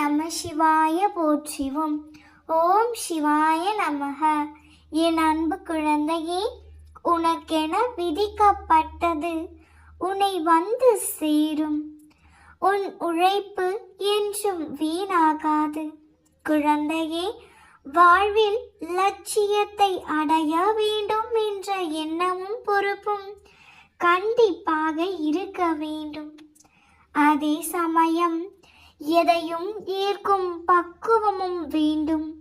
நம சிவாய போற்றிவோம். ஓம் சிவாய நமக. என் அன்பு குழந்தையே உனக்கென விதிக்கப்பட்டது. உன்னை வந்து சேரும். உன் உழைப்பு என்றும் வீணாகாது. குழந்தையே வாழ்வில் லட்சியத்தை அடைய வேண்டும் என்ற எண்ணமும் பொறுப்பும் கண்டிப்பாக இருக்க வேண்டும். அதே சமயம் எதையும் ஏற்கும் பக்குவமும் வேண்டும்.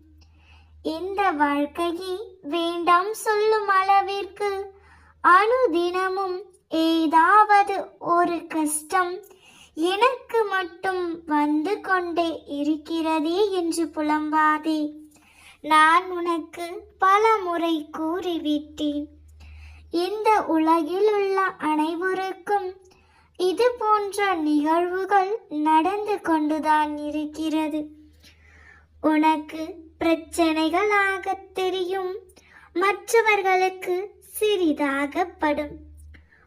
இந்த வாழ்க்கையை வேண்டாம் சொல்லும் அளவிற்கு அனுதினமும் ஏதாவது ஒரு கஷ்டம் எனக்கு மட்டும் வந்து கொண்டே இருக்கிறதே என்று புலம்பாதே. நான் உனக்கு பல முறை கூறிவிட்டேன். இந்த உலகில் உள்ள அனைவருக்கும் இது போன்ற நிகழ்வுகள் நடந்து கொண்டுதான் இருக்கிறது. உனக்கு பிரச்சனைகளாக தெரியும். மற்றவர்களுக்கு சிறிதாகப்படும்.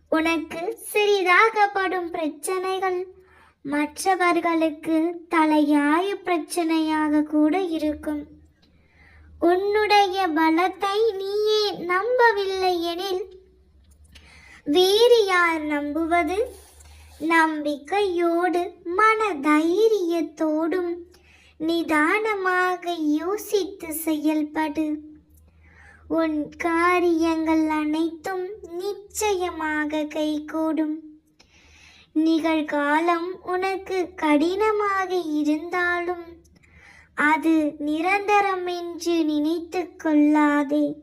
உனக்கு சிறிதாகப்படும் பிரச்சனைகள் மற்றவர்களுக்கு தலையாய பிரச்சனையாக கூட இருக்கும். உன்னுடைய பலத்தை நீயே நம்பவில்லை எனில் வேறு யார் நம்புவது? நம்பிக்கையோடு மன தைரியத்தோடும் நிதானமாக யோசித்து செயல்படு. உன் காரியங்கள் அனைத்தும் நிச்சயமாக கைகூடும். நிகழ்காலம் உனக்கு கடினமாக இருந்தாலும் அது நிரந்தரம் என்று நினைத்து கொள்ளாதே.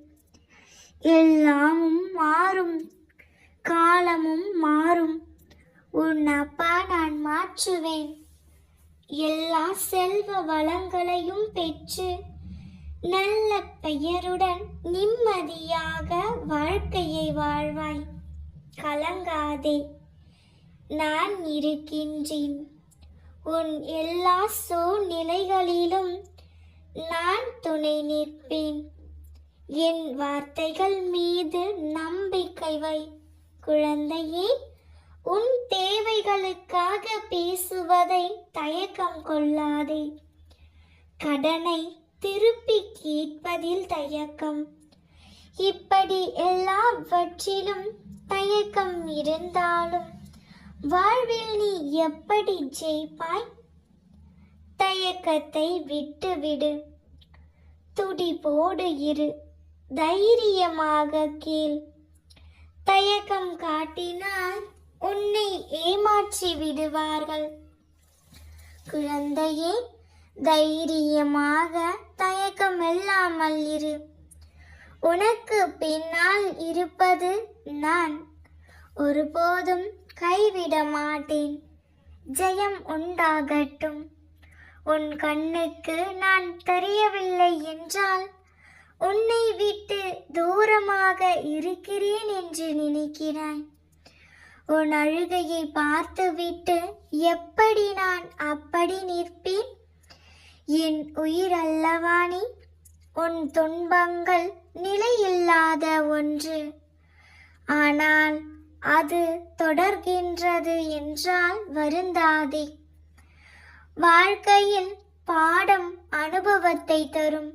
எல்லாமும் மாறும் காலமும் மாறும். உன் அப்பா நான் மாற்றுவேன். எல்லா செல்வ வளங்களையும் பெற்று நல்ல பெயருடன் நிம்மதியாக வாழ்க்கையை வாழ்வாய். கலங்காதே நான் இருக்கின்றேன். உன் எல்லா சூழ்நிலைகளிலும் நான் துணை நிற்பேன். என் வார்த்தைகள் மீது நம்பிக்கை வை குழந்தையே. உன் தேவைகளுக்காக பேசுவதை தயக்கம் கொள்ளாதே. கடனை திருப்பி கேட்பதில் தயக்கம். இப்படி எல்லாவற்றிலும் தயக்கம் இருந்தாலும் வாழ்வில் நீ எப்படி ஜெயிப்பாய்? தயக்கத்தை விட்டுவிடு. துடிப்போடு இரு. தைரியமாக கேள். தயக்கம் காட்டினால் உன்னை ஏமாற்றி விடுவார்கள். குழந்தையே தைரியமாக தயக்கமில்லாமல் இரு. உனக்கு பின்னால் இருப்பது நான். ஒருபோதும் கைவிட மாட்டேன். ஜெயம் உண்டாகட்டும். உன் கண்ணுக்கு நான் தெரியவில்லை என்றால் உன்னை விட்டு தூரமாக இருக்கிறேன் என்று நினைக்கிறாய். உன் அழுகையை பார்த்துவிட்டு எப்படி நான் அப்படி நிற்பேன்? என் உயிர் அல்லவா நீ? உன் துன்பங்கள் நிலையில்லாத ஒன்று. ஆனால் அது தொடர்கின்றது என்றால் வருந்தாதே. வாழ்க்கையில் பாடம் அனுபவத்தை தரும்.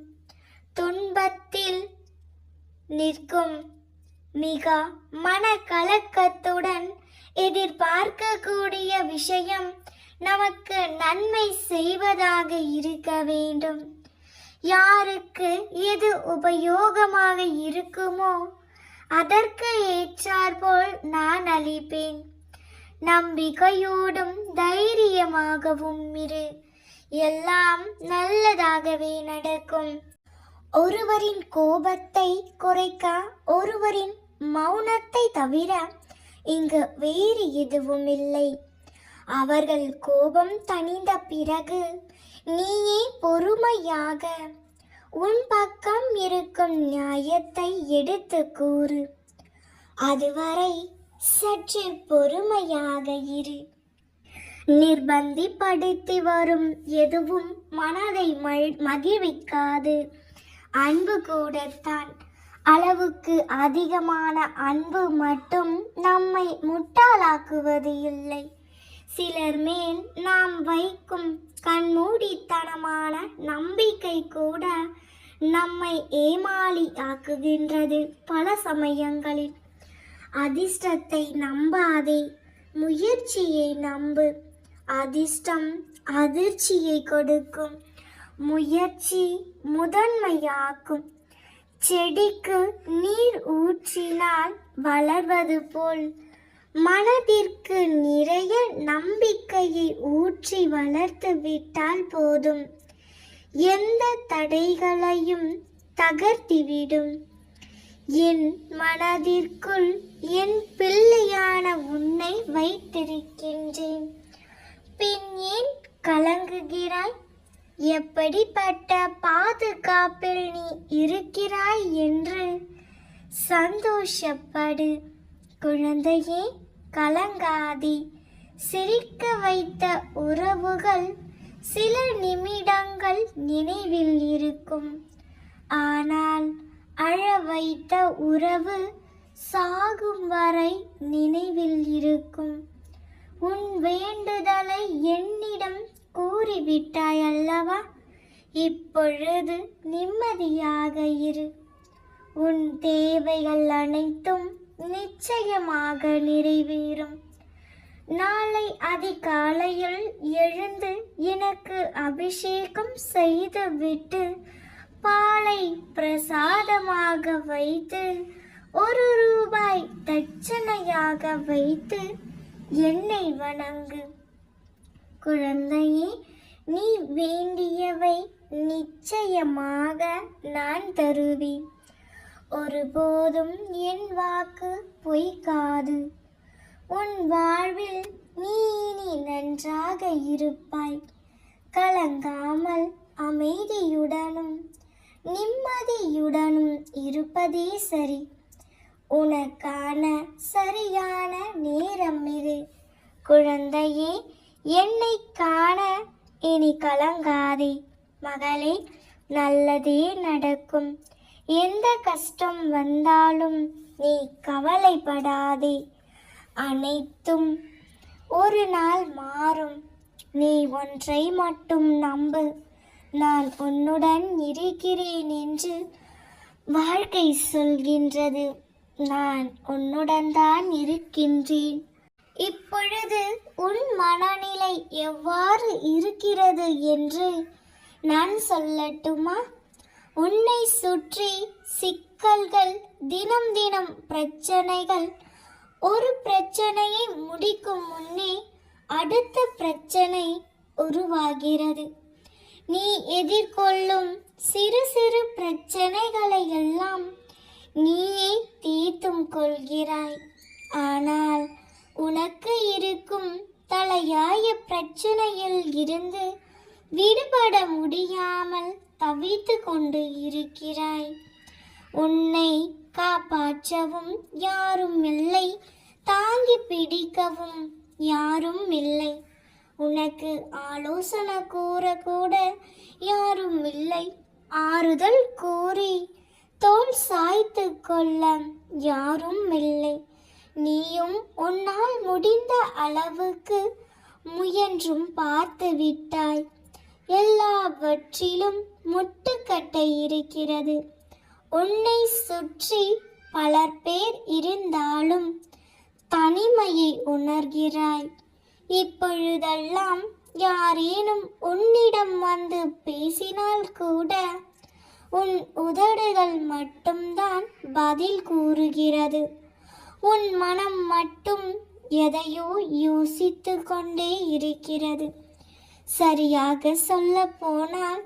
துன்பத்தில் நிற்கும் மிக மனக்கலக்கத்துடன் எதிர்பார்க்கக்கூடிய விஷயம் நமக்கு நன்மை செய்வதாக இருக்க வேண்டும். யாருக்கு எது உபயோகமாக இருக்குமோ அதற்கு ஏற்றாற்போல் நான் அளிப்பேன். நம்பிக்கையோடும் தைரியமாகவும் இரு. எல்லாம் நல்லதாகவே நடக்கும். ஒருவரின் கோபத்தை குறைக்க ஒருவரின் மௌனத்தை தவிர இங்கு வேறு எதுவும் இல்லை அவர்கள் கோபம் தணிந்த பிறகு நீயே பொறுமையாக உன் பக்கம் இருக்கும் நியாயத்தை எடுத்து கூறு. அதுவரை சற்று பொறுமையாக இரு. நிர்பந்திப்படுத்தி வரும் எதுவும் மனதை மகிழ்விக்காது. அன்பு கூடத்தான் அளவுக்கு அதிகமான அன்பு மட்டும் நம்மை முட்டாளாக்குவது இல்லை. சிலர் மேல் நாம் வைக்கும் கண்மூடித்தனமான நம்பிக்கை கூட நம்மை ஏமாளி ஆக்குகின்றது பல சமயங்களில். அதிர்ஷ்டத்தை நம்பாதே முயற்சியை நம்பு. அதிர்ஷ்டம் அதிர்ச்சியை கொடுக்கும். முயற்சி முதன்மையாக்கும். செடிக்கு நீர் ஊற்றினால் வளர்வது போல். மனதிற்கு நிறைய நம்பிக்கையை ஊற்றி வளர்த்து விட்டால் போதும். எந்த தடைகளையும் தகர்த்திவிடும். என் மனதிற்குள் என் பிள்ளையான உன்னை வைத்திருக்கின்றேன். பின் ஏன் கலங்குகிறாய்? எப்படிப்பட்ட பாதுகாப்பில் நீ இருக்கிறாய் என்று சந்தோஷப்படு. குழந்தையே கலங்காதி. சிரிக்க வைத்த உறவுகள் சில நிமிடங்கள் நினைவில் இருக்கும். ஆனால் அழ வைத்த உறவு சாகும் வரை நினைவில் இருக்கும். உன் வேண்டுதலை என்னிடம் கூறிவிட்டாய் அல்லவா இப்பொழுது நிம்மதியாக இரு. உன் தேவைகள் அனைத்தும் நிச்சயமாக நிறைவேறும். நாளை அதிகாலையில் எழுந்து எனக்கு அபிஷேகம் செய்துவிட்டு பாலை பிரசாதமாக வைத்து ஒரு ரூபாய் தட்சணையாக வைத்து என்னை வணங்கு. குழந்தையே நீ வேண்டியவை நிச்சயமாக நான் தருவேன். ஒருபோதும் என் வாக்கு பொய்க்காது. உன் வாழ்வில் நீ இனி நன்றாக இருப்பாய். கலங்காமல் அமைதியுடனும் நிம்மதியுடனும் இருப்பதே சரி. உனக்கான சரியான நேரம் இது. குழந்தையே என்னை காண இனி கலங்காதே. மகளே நல்லதே நடக்கும். எந்த கஷ்டம் வந்தாலும் நீ கவலைப்படாதே. அனைத்தும் ஒரு நாள் மாறும். நீ ஒன்றை மட்டும் நம்பு. நான் உன்னுடன் இருக்கிறேன் என்று வாழ்க்கை சொல்கின்றது. நான் உன்னுடன் தான் இருக்கின்றேன். இப்பொழுது உன் மனநிலை எவ்வாறு இருக்கிறது என்று நான் சொல்லட்டுமா? உன்னை சுற்றி சிக்கல்கள் தினம் தினம் பிரச்சனைகள் ஒரு பிரச்சனையை முடிக்கும் முன்னே அடுத்த பிரச்சனை உருவாகிறது. நீ எதிர்கொள்ளும் சிறு சிறு பிரச்சனைகளை எல்லாம் நீயே தீர்த்தும் கொள்கிறாய். ஆனால் உனக்கு இருக்கும் தலையாய பிரச்சனையில் இருந்து விடுபட முடியாமல் தவித்து கொண்டு இருக்கிறாய். உன்னை காப்பாற்றவும் யாரும் இல்லை தாங்கி பிடிக்கவும் யாரும் இல்லை. உனக்கு ஆலோசனை கூற கூட யாரும் இல்லை. ஆறுதல் கூறி தோல் சாய்த்து கொள்ள யாரும் இல்லை. நீயும் உன்னால் முடிந்த அளவுக்கு முயன்றும் பார்த்து விட்டாய். எல்லாவற்றிலும் முட்டுக்கட்டை இருக்கிறது. உன்னை சுற்றி பலர் பேர் இருந்தாலும் தனிமையை உணர்கிறாய். இப்பொழுதெல்லாம் யாரேனும் உன்னிடம் வந்து பேசினால் கூட உன் உதடுகள் மட்டும்தான் பதில் கூறுகிறது. உன் மனம் மட்டும் எதையோ யோசித்து கொண்டே இருக்கிறது. சரியாக சொல்ல போனால்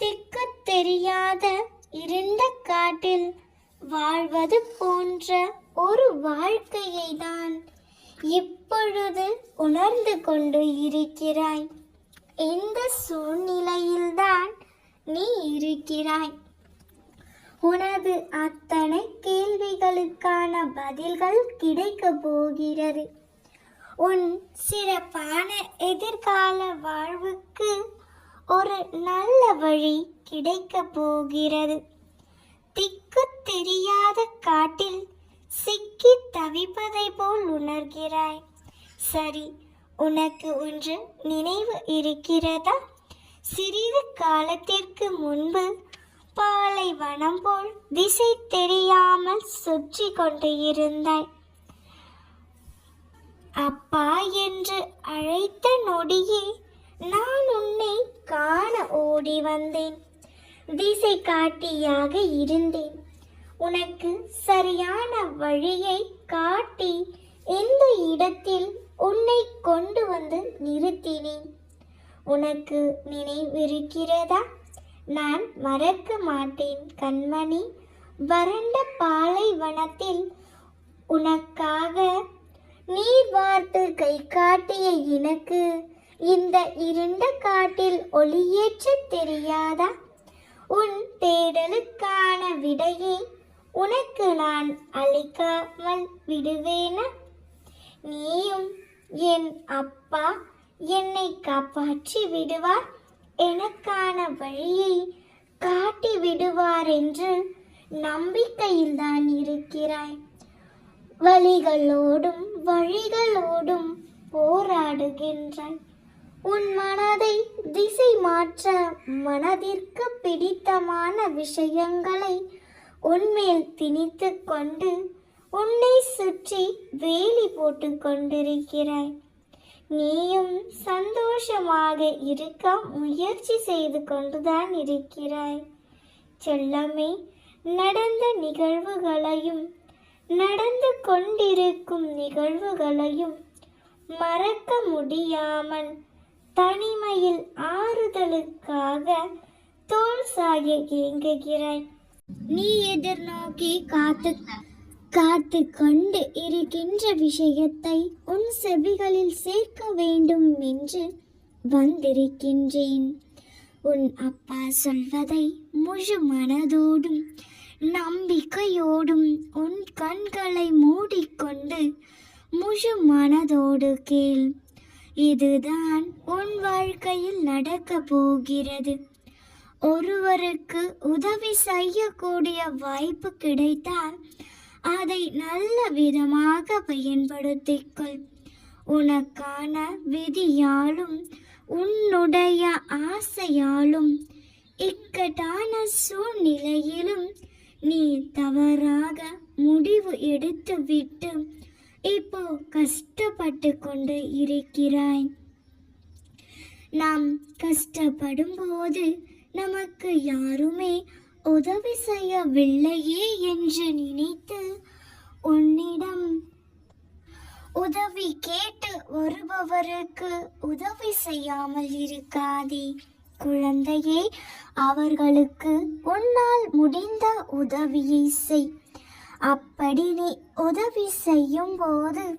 திக்கு தெரியாத இருண்ட காட்டில் வாழ்வது போன்ற ஒரு வாழ்க்கையை தான் இப்பொழுது உணர்ந்து கொண்டு இருக்கிறாய். இந்த சூழ்நிலையில்தான் நீ இருக்கிறாய். உனது அத்தனை கேள்விகளுக்கான பதில்கள் கிடைக்க போகிறது. உன் சிறப்பான எதிர்கால வாழ்வுக்கு ஒரு நல்ல வழி கிடைக்கப் போகிறது. திக்கு தெரியாத காட்டில் சிக்கி தவிப்பதை போல் உணர்கிறாய். சரி உனக்கு ஒன்று நினைவு இருக்கிறதா? சிறிது காலத்திற்கு முன்பு பாலைவனம் போல் திசை தெரியாமல் சுற்றி கொண்டு இருந்தாய். அப்பா என்று அழைத்த நொடியே நான் உன்னை காண ஓடி வந்தேன். திசை காட்டியாக இருந்தேன். உனக்கு சரியான வழியை காட்டி இந்த இடத்தில் உன்னை கொண்டு வந்து நிறுத்தினேன். உனக்கு நினைவிருக்கிறதா? நான் மறக்க மாட்டேன் கண்மணி. வறண்ட பாலைவனத்தில் உனக்காக நீர் வார்த்து கை காட்டிய எனக்கு இந்த இருண்ட காட்டில் ஒளியேற்ற தெரியாதா? உன் தேடலுக்கான விடையை உனக்கு நான் அளிக்காமல் விடுவேனா? நீயும் என் அப்பா என்னை காப்பாற்றி விடுவார். எனக்கான வழியை காட்டி விடுவார் என்று நம்பிக்கையில் தான் இருக்கிறாய். வழிகளோடும் வழிகளோடும் போராடுகின்றாய். உன் மனதை திசை மாற்ற மனதிற்கு பிடித்தமான விஷயங்களை உன்மேல் திணித்து கொண்டு உன்னை சுற்றி வேலி போட்டு கொண்டிருக்கிறாய் நீயும் சந்தோஷமாக இருக்க முயற்சி செய்து கொண்டுதான் இருக்கிறாய். செல்லமே நடந்த நிகழ்வுகளையும் நடந்து கொண்டிருக்கும் நிகழ்வுகளையும் மறக்க முடியாமல் தனிமையில் ஆறுதலுக்காக தோல் சாய ஏங்குகிறாய். நீ எதிர்நோக்கி காத்து காத்து கொண்டு இருக்கின்ற விஷயத்தை உன் செவிகளில் சேர்க்க வேண்டும் என்று வந்திருக்கின்றேன். உன் அப்பா சொல்வதை முழு மனதோடும் நம்பிக்கையோடும் உன் கண்களை மூடிக்கொண்டு முழு மனதோடு கேள். இதுதான் உன் வாழ்க்கையில் நடக்க போகிறது. ஒருவருக்கு உதவி செய்யக்கூடிய வாய்ப்பு கிடைத்தால் அதை நல்ல விதமாக பயன்படுத்திக்கொள். உனக்கான விதியாலும் உன்னுடைய ஆசையாலும் இக்கட்டான சூழ்நிலையிலும் நீ தவறாக முடிவு எடுத்துவிட்டு இப்போ கஷ்டப்பட்டு கொண்டு இருக்கிறாய். நாம் கஷ்டப்படும் போது நமக்கு யாருமே உதவி செய்யவில்லையே என்று நினைத்து உன்னிடம் உதவி கேட்டு வருபவருக்கு உதவி செய்யாமல் இருக்காதே. குழந்தையே அவர்களுக்கு உன்னால் முடிந்த உதவியை செய். அப்படி நீ உதவி செய்யும் போது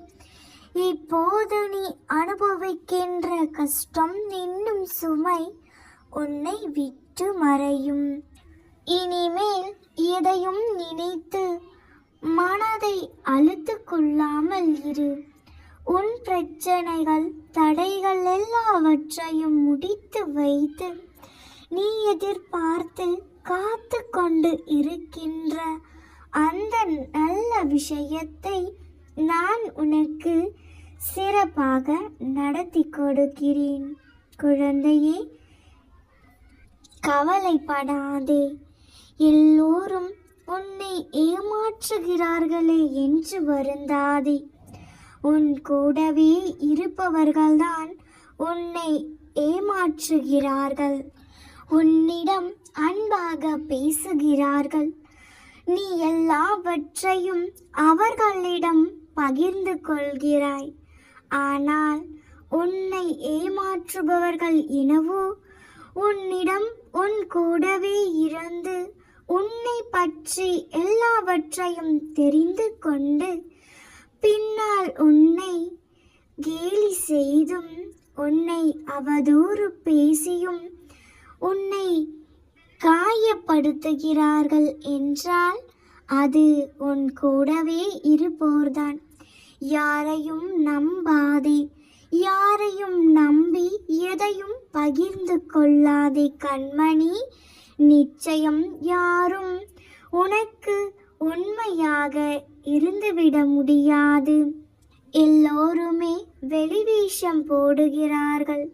இப்போது நீ அனுபவிக்கின்ற கஷ்டம் இன்னும் சுமை உன்னை விட்டு மறையும். இனிமேல் எதையும் நினைத்து மனதை அழுத்து கொள்ளாமல் இரு. உன் பிரச்சனைகள் தடைகள் எல்லாவற்றையும் முடித்து வைத்து நீ எதிர்பார்த்து காத்து கொண்டு இருக்கின்ற அந்த நல்ல விஷயத்தை நான் உனக்கு சிறப்பாக நடத்தி கொடுக்கிறேன். குழந்தையே கவலைப்படாதே. எல்லோரும் உன்னை ஏமாற்றுகிறார்களே என்று வருந்தாதே. உன் கூடவே இருப்பவர்கள்தான் உன்னை ஏமாற்றுகிறார்கள். உன்னிடம் அன்பாக பேசுகிறார்கள். நீ எல்லாவற்றையும் அவர்களிடம் பகிர்ந்து கொள்கிறாய். ஆனால் உன்னை ஏமாற்றுபவர்கள் எனவோ உன்னிடம் உன் கூடவே இருந்து உன்னை பற்றி எல்லாவற்றையும் தெரிந்து கொண்டு பின்னால் உன்னை கேலி செய்தும் உன்னை அவதூறு பேசியும் உன்னை காயப்படுத்துகிறார்கள் என்றால் அது உன் கூடவே இருப்போர்தான். யாரையும் நம்பாதே யாரையும் நம்பி எதையும் பகிர்ந்து கொள்ளாதே கண்மணி. நிச்சயம் யாரும் உனக்கு உண்மையாக இருந்துவிட முடியாது. எல்லோருமே வெளிவேஷம் போடுகிறார்கள்.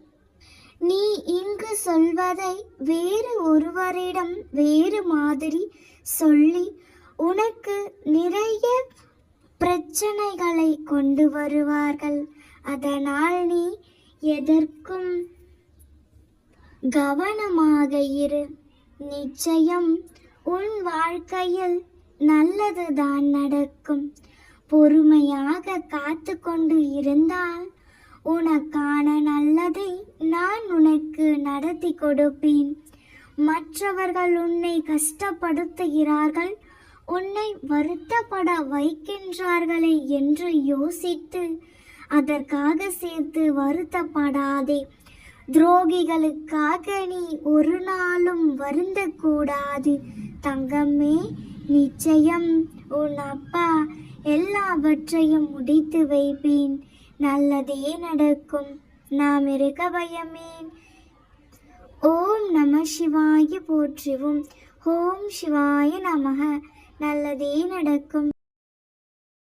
நீ இங்கு சொல்வதை வேறு ஒருவரிடம் வேறு மாதிரி சொல்லி உனக்கு நிறைய பிரச்சனைகளை கொண்டு வருவார்கள். அதனால் நீ எதற்கும் கவனமாக இரு. நிச்சயம் உன் வாழ்க்கையில் நல்லதுதான் நடக்கும். பொறுமையாக காத்து கொண்டு இருந்தால் உனக்கான நல்லதை நான் உனக்கு நடத்தி கொடுப்பேன். மற்றவர்கள் உன்னை கஷ்டப்படுத்துகிறார்கள் உன்னை வருத்தப்பட வைக்கின்றார்களே என்று யோசித்து அதற்காக சேர்த்து வருத்தப்படாதே. துரோகிகளுக்காக நீ ஒரு நாளும் வருந்தக்கூடாது. தங்கமே நிச்சயம் உன் அப்பா எல்லாவற்றையும் முடித்து வைப்பேன். நல்லதே நடக்கும். நாம் இருக்க பயமேன் ஓம் நம சிவாய போற்றுவோம். ஓம் சிவாய நமக. நல்லதே நடக்கும்.